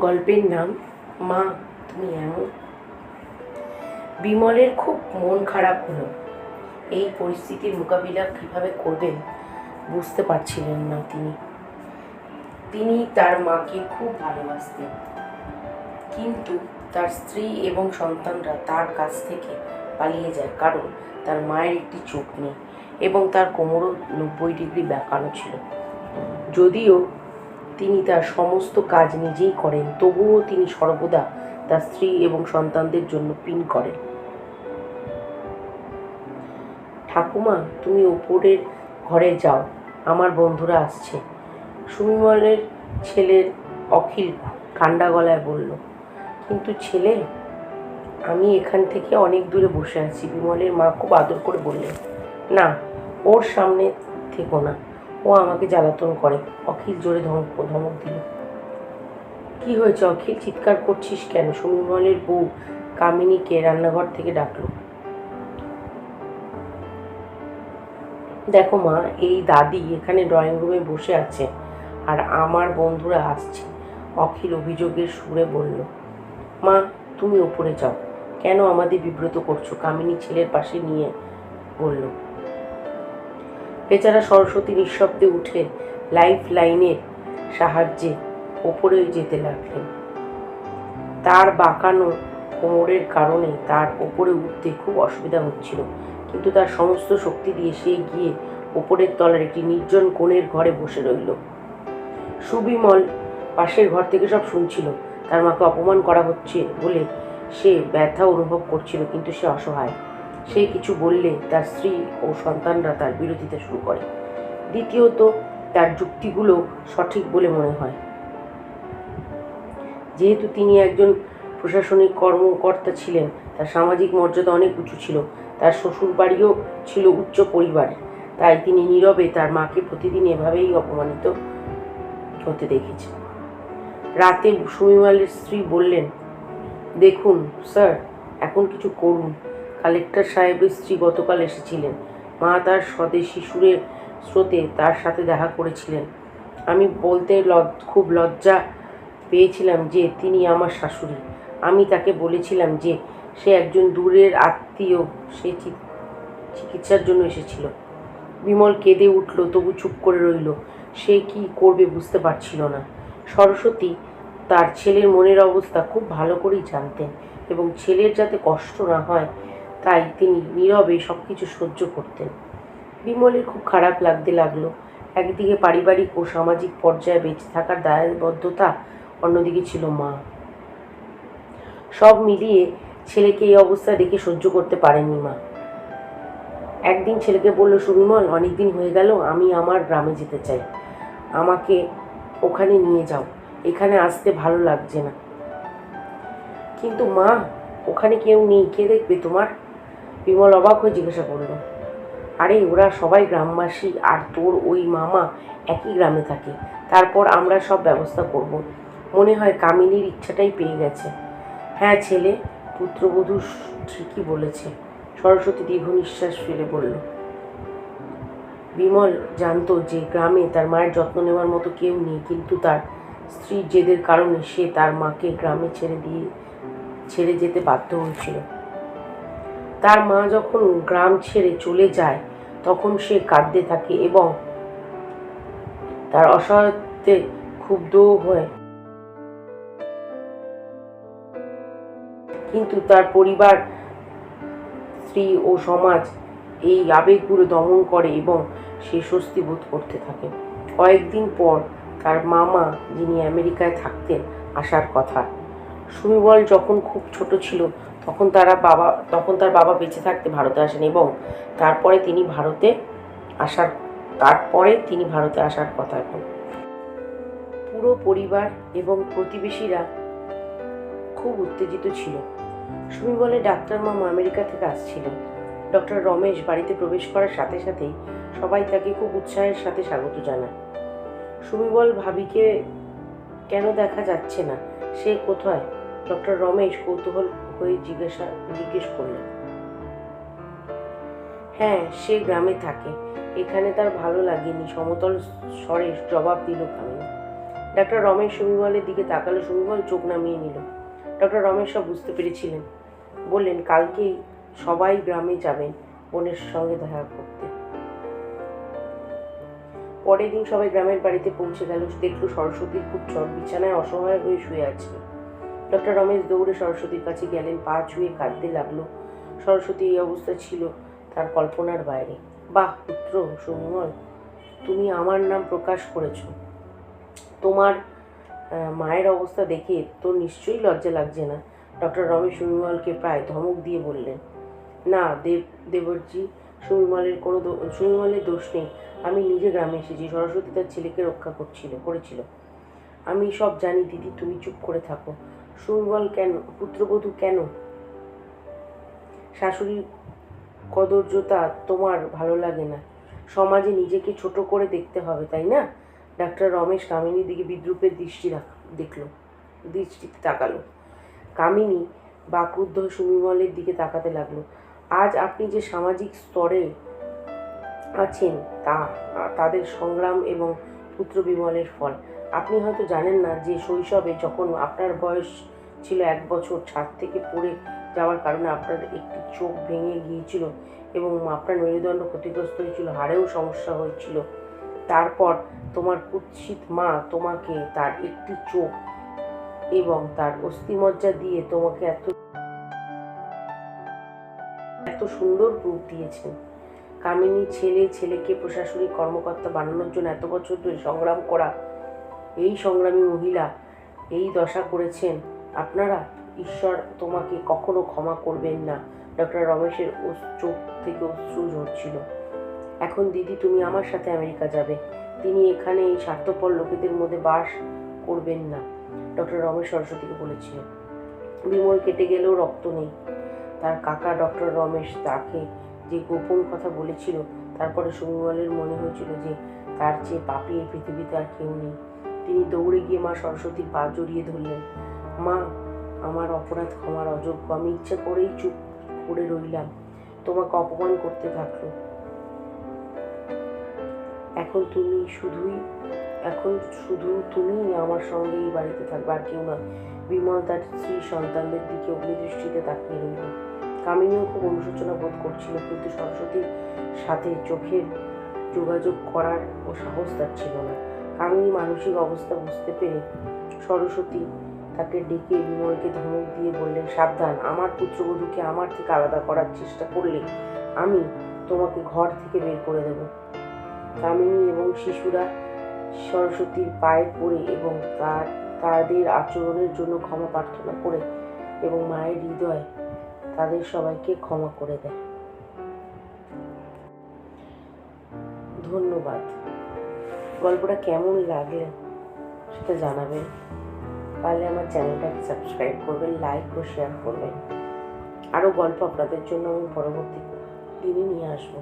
গল্পের নাম, মা, তুমি এমন? বিমলের খুব মন খারাপ হলো। এই পরিস্থিতির মোকাবিলা কীভাবে করবেন বুঝতে পারছিলেন না তিনি। তিনি তার মাকে খুব ভালোবাসতেন। কিন্তু তার স্ত্রী এবং সন্তানরা তার কাছ থেকে পালিয়ে যায় কারণ তার মায়ের একটি চোখ নেই এবং তার কোমরও নব্বই ডিগ্রি বেঁকানো ছিল। যদিও তিনি তার সমস্ত কাজ নিজেই করেন, তবুও তিনি সর্বদা তার স্ত্রী এবং সন্তানদের জন্য পিন করেন। ঠাকুমা, তুমি ওপরের ঘরে যাও, আমার বন্ধুরা আসছে। সুমিমলের ছেলের অখিল ঠান্ডা গলায় বলল, কিন্তু ছেলে, আমি এখান থেকে অনেক দূরে বসে আছি। বিমলের মা খুব আদর করে বললেন, না, ওর সামনে থেকো না। ও আমাকে জ্বালাতন করে। অখিল জোরে ধমক ধমক দিল। কি হয়েছে অখিল? চিৎকার করছিস কেন? সুমিমলের বউ কামিনীকে রান্নাঘর থেকে ডাকলো। দেখো মা, এই দাদি এখানে ড্রয়িং রুমে বসে আছে আর আমার বন্ধুরা আসছে। অখিল অভিযোগের সুরে বলল, মা, তুমি ওপরে যাও। কেন আমাদের বিব্রত করছ? কামিনী ছেলের পাশে নিয়ে বলল বেচারা সরস্বতী নিঃশব্দে উঠে লাইফ লাইনের সাহায্যে ওপরে যেতে লাগলেন। তার বাঁকানো কোমরের কারণে তার ওপরে উঠতে খুব অসুবিধা হচ্ছিল, কিন্তু তার সমস্ত শক্তি দিয়ে সে গিয়ে ওপরের তলার একটি নির্জন কোণের ঘরে বসে রইল। সুবিমল পাশের ঘর থেকে সব শুনছিল, তার মাকে অপমান করা হচ্ছে বলে সে ব্যথা অনুভব করছিল, কিন্তু সে অসহায়। সে কিছু বললে তার স্ত্রী ও সন্তানরা তার বিরোধিতা শুরু করে। দ্বিতীয়ত, তার যুক্তিগুলো সঠিক বলে মনে হয়। যেহেতু তিনি একজন প্রশাসনিক কর্মকর্তা ছিলেন, তার সামাজিক মর্যাদা অনেক উঁচু ছিল, তার শ্বশুর বাড়িও ছিল উচ্চ পরিবারের তাই তিনি নীরবে তার মাকে প্রতিদিন এভাবেই অপমানিত হতে দেখেছে রাতে সুমিমালের স্ত্রী বললেন, দেখুন, স্যার, এখন কিছু করুন। কালেক্টর সাহেবের স্ত্রী গতকাল এসেছিলেন। মা তার স্বদেশী সুরের স্রোতে তার সাথে দেখা করেছিলেন। আমি বলতে খুব লজ্জা পেয়েছিলাম যে তিনি আমার শাশুড়ি। আমি তাকে বলেছিলাম যে সে একজন দূরের আত্মীয়, সে চিকিৎসার জন্য এসেছিল। বিমল কেঁদে উঠল, তবু চুপ করে রইল। সে কি করবে বুঝতে পারছিল না। সরস্বতী তার ছেলের মনের অবস্থা খুব ভালো করেই জানতেন এবং ছেলের যাতে কষ্ট না হয় তাই তিনি নীরবে সব কিছু সহ্য করতেন। বিমলের খুব খারাপ লাগতে লাগল। একদিকে পারিবারিক ও সামাজিক পর্যায়ে বেঁচে থাকার দায়বদ্ধতা, অন্যদিকে ছিল মা। সব মিলিয়ে ছেলেকে এই অবস্থা দেখে সহ্য করতে পারেননি মা। একদিন ছেলেকে বলল সুবিমল অনেকদিন হয়ে গেল, আমি আমার গ্রামে যেতে চাই। আমাকে ওখানে নিয়ে যাও। এখানে আসতে ভালো লাগছে না। কিন্তু মা, ওখানে কেউ নেই। কে দেখবে তোমার? বিমল অবাক হয়ে জিজ্ঞাসা করল, আরে, ওরা সবাই গ্রামবাসী আর তোর ওই মামা একই গ্রামে থাকে, তারপর আমরা সব ব্যবস্থা করব। মনে হয় কামিনীর ইচ্ছাটাই পেয়ে গেছে। হ্যাঁ ছেলে, পুত্রবধূ ঠিকই বলেছে। সরস্বতী দীর্ঘ নিঃশ্বাস ফেলে বলল, বিমল জানতো যে গ্রামে তার মায়ের যত্ন নেওয়ার মতো কেউ নেই, কিন্তু তার স্ত্রীর জেদের কারণে সে তার মাকে গ্রামে ছেড়ে দিয়ে, ছেড়ে যেতে বাধ্য হয়েছিল। তার মা যখন গ্রাম ছেড়ে চলে যায়, তখন সে কাঁদতে থাকে এবং তার অসহায়ত্বে ক্ষুব্ধ হয়ে। কিন্তু তার পরিবার, স্ত্রী ও সমাজ এই আবেগগুলো দমন করে এবং সে স্বস্তি বোধ করতে থাকে। কয়েকদিন পর তার মামা, যিনি আমেরিকায় থাকতেন, আসার কথা। সুমিবল যখন খুব ছোট ছিল তখন তারা বাবা, তখন তার বাবা বেঁচে থাকতে ভারতে আসেন এবং তারপরে তিনি ভারতে আসার, তারপরে তিনি ভারতে আসার কথা এখন। পুরো পরিবার এবং প্রতিবেশীরা খুব উত্তেজিত ছিল। সুমি বলে ডাক্তার মামা আমেরিকা থেকে আসছিলেন। ডক্টর রমেশ বাড়িতে প্রবেশ করার সাথে সাথেই সবাই তাকে খুব উৎসাহের সাথে স্বাগত জানায়। সুমি বল ভাবিকে কেন দেখা যাচ্ছে না? সে কোথায়? ডক্টর রমেশ কৌতূহল হয়ে জিজ্ঞাসা জিজ্ঞেস করলেন হ্যাঁ সে গ্রামে থাকে। এখানে তার ভালো লাগেনি। সমতল স্বরে জবাব দিল কামিনী। ডক্টর রমেশ সুমিমলের দিকে তাকালো। সুমিমল চোখ নামিয়ে নিল। ডক্টর রমেশ সব বুঝতে পেরেছিলেন। বললেন, কালকেই সবাই গ্রামে যাবেন বোনের সঙ্গে দেখা করতে। পরের দিন সবাই গ্রামের বাড়িতে পৌঁছে গেল। দেখল সরস্বতীর পুত্র বিছানায় অসহায় হয়ে শুয়ে আছে। ডক্টর রমেশ দৌড়ে সরস্বতীর কাছে গেলেন, পা ছুঁয়ে কাঁদতে লাগল। সরস্বতী এই অবস্থা ছিল তার কল্পনার বাইরে। বাহ, পুত্র সুমল তুমি আমার নাম প্রকাশ করেছ। তোমার মায়ের অবস্থা দেখে তোর নিশ্চয়ই লজ্জা লাগছে না। ডক্টর রমেশ সুমিমলকে প্রায় ধমক দিয়ে বললেন, না, দেব, দেবরজি সুমিমলের কোনো সুমিমলের দোষ নেই। আমি নিজে গ্রামে এসেছি। সরস্বতী তার ছেলেকে রক্ষা করছিল, করেছিল। আমি সব জানি, দিদি, তুমি চুপ করে থাকো। সুমিমল কেন? পুত্রবধূ কেন? শাশুড়ির কদর্যতা তোমার ভালো লাগে না। সমাজে নিজেকে ছোট করে দেখতে হবে, তাই না? ডাক্তার রমেশ কামিনীর দিকে বিদ্রুপের দৃষ্টি দেখল। দৃষ্টিতে তাকালো। কামিনী বাক্রুদ্ধ সুমিমলের দিকে তাকাতে লাগল। আজ আপনি যে সামাজিক স্তরে আছেন, তা, তাদের সংগ্রাম এবং পুত্র বিমলের ফল। আপনি হয়তো জানেন না যে শৈশবে যখন আপনার বয়স ছিল এক বছর ছাদ থেকে পড়ে যাওয়ার কারণে আপনার একটি চোখ ভেঙে গিয়েছিল এবং আপনার মেরুদণ্ড ক্ষতিগ্রস্ত হয়েছিল, হাড়েও সমস্যা হয়েছিল। তারপর তোমার কুৎসিত মা তোমাকে তার একটি চোখ এবং তার অস্থিমজ্জা দিয়ে তোমাকে এত এত সুন্দর রূপ দিয়েছেন। কামিনী ছেলে, ছেলেকে প্রশাসনিক কর্মকর্তা বানানোর জন্য এত বছর ধরে সংগ্রাম করা এই সংগ্রামী মহিলা এই দশা করেছেন, আপনারা ঈশ্বর তোমাকে কখনো ক্ষমা করবেন না। ডক্টর রমেশের ওস- চোখ থেকে অশ্রু ঝরছিল। এখন দিদি, তুমি আমার সাথে আমেরিকা যাবে। তিনি এখানে এই স্বার্থপর লোকেদের মধ্যে বাস করবেন না, ডক্টর রমেশ সরস্বতীকে বলেছিলেন বিমল কেটে গেলেও রক্ত নেই। তার কাকা ডক্টর রমেশ তাকে যে গোপন কথা বলেছিল, তারপরে সুমিমলের মনে হয়েছিল যে তার চেয়ে পাপি এই পৃথিবীতে আর কেউ নেই। তিনি দৌড়ে গিয়ে মা সরস্বতীর পা জড়িয়ে ধরলেন। মা, আমার অপরাধ ক্ষমার অযোগ্য, আমি ইচ্ছা করেই চুপ করে রইলাম। তোমাকে অপমান করতে থাকল। এখন তুমি শুধুই, এখন শুধু তুমি আমার সঙ্গে এই বাড়িতে থাকবে, আর কেউ না। বিমল তার স্ত্রী সন্তানদের দিকে অগ্নিদৃষ্টিতে তাকিয়ে রইল। কামিনীও খুব অনুশোচনা বোধ করছিল, কিন্তু সরস্বতীর সাথে চোখের যোগাযোগ করার ও সাহস তার ছিল না। কামিনী মানসিক অবস্থা বুঝতে পেরে সরস্বতী তাকে ডেকে বিমলকে ধমক দিয়ে বললেন, সাবধান, আমার পুত্রবধূকে আমার থেকে আলাদা করার চেষ্টা করলে আমি তোমাকে ঘর থেকে বের করে দেব। কামিনী এবং শিশুরা সরস্বতীর পায়ে পড়ে এবং তার, তাদের আচরণের জন্য ক্ষমা প্রার্থনা করে এবং মায়ের হৃদয় তাদের সবাইকে ক্ষমা করে দেয়। ধন্যবাদ। গল্পটা কেমন লাগল সেটা জানাবেন। পারলে আমার চ্যানেলটাকে সাবস্ক্রাইব করবেন লাইক ও শেয়ার করবেন। আরও গল্প আপনাদের জন্য আমি পরবর্তী দিনে নিয়ে আসব।